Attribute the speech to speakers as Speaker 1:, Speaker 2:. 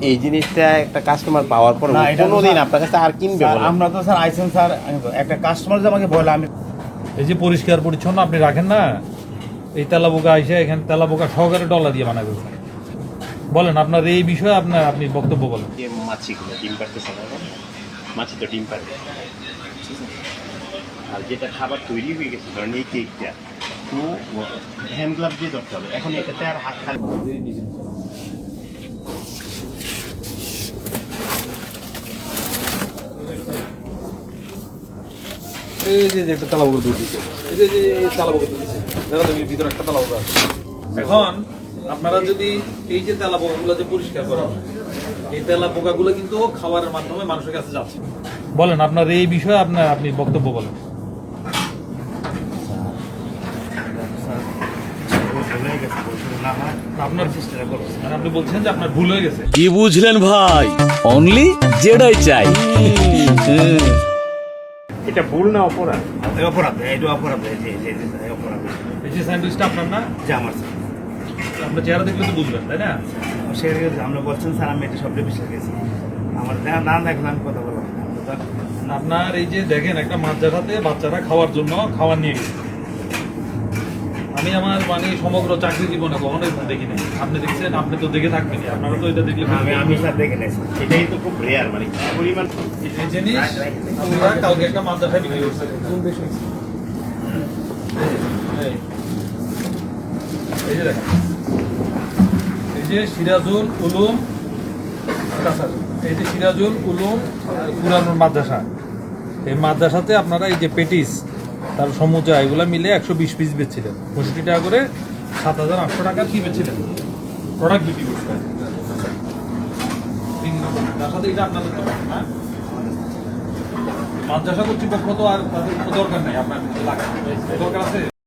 Speaker 1: এই জিনিসটা একটা কাস্টমার পাওয়ার পর কোনোদিন আপনার কাছে আর কিনবে বলে
Speaker 2: আমরা তো স্যার আইসেন স্যার একটা কাস্টমার যে আমাকে বলে আমি
Speaker 3: এই যে পরিষ্কার পরিচ্ছন্ন আপনি রাখেন না এই তেলা বোকা এসে এখানে তেলা বোকা সহকারে ডলার দিয়ে বানাবে বলেন আপনার এই বিষয়ে আপনার আপনি বক্তব্য বলেন।
Speaker 1: মাছিগুলো ডিম পারতেছে? মাছি তো ডিম পারে আর যেটা খাবার তৈরি হয়ে গেছে ধরেন এই কেকটা তো হ্যান্ড গ্লাভ দিয়ে ধরতে হবে। এখন এটাতে আর হাত খালি
Speaker 3: এই যে যে একটা তেলা দুধ দিচ্ছে এই যে যে এই তেলা বোকা দুধ দিচ্ছে দেখা যাবে ভিতরে একটা তেলা আছে। এখন আপনারা যদি এই যে তেলা পোকাগুলো যে পরিষ্কার করা হয়, এই তেলা পোকাগুলো কিন্তু খাবারের মাধ্যমে মানুষের কাছে যাচ্ছে। বলেন আপনার এই বিষয়ে আপনার আপনি বক্তব্য বলেন। মানে আপনি বলছেন যে আপনার ভুল হয়ে গেছে।
Speaker 4: কি বুঝলেন ভাই? অনলি যেটাই চাই। হুম।
Speaker 1: এটা ভুল না অপরাধ?
Speaker 2: এই অপরাধ এটা অপরাধ এই যে যে যে- এই অপরাধ।
Speaker 3: এই যে স্যান্ডউইচটা আপনার না?
Speaker 2: যে আমার স্যার।
Speaker 3: আপনার চেহারা দেখলে তো বুঝবেন তাই না?
Speaker 2: সে আমরা বলছেন স্যার আমি এটা সবচেয়ে বিশ্বাস গেছি আমার না না দেখলে আমি কথা বলব
Speaker 3: আপনার এই যে দেখেন একটা মাছ মাদ্রাসাতে বাচ্চারা খাওয়ার জন্য খাওয়ার নিয়ে গেছে। আমি আমার মানে সমগ্র চাকরি জীবনে কখনো এরকম দেখি নাই আপনি দেখছেন আপনি তো দেখে থাকবেন আপনারা তো এটা দেখলে
Speaker 2: আমি আমি স্যার দেখে নেই
Speaker 1: এটাই তো খুব রেয়ার মানে পরিমাণ
Speaker 3: এই জিনিস আমরা কালকে একটা মাদ্রাসায় বিক্রি করছে। এই। এই যে দেখেন। এই যে সিরাজুল উলুম এই যে সিরাজুল উলুম পুরানোর মাদ্রাসা। এই মাদ্রাসাতে আপনারা এই যে পেটিস তার সমুচা এগুলো মিলে একশো বিশ পিস বেচছিলেন। পঁয়ষট্টি টাকা করে সাত হাজার আটশো টাকা কি বেচছিলেন? প্রোডাক্ট বিক্রি করছিলেন এটা আপনাদের তো মাদ্রাসা কর্তৃপক্ষ তো আর দরকার নেই, আপনার দরকার আছে?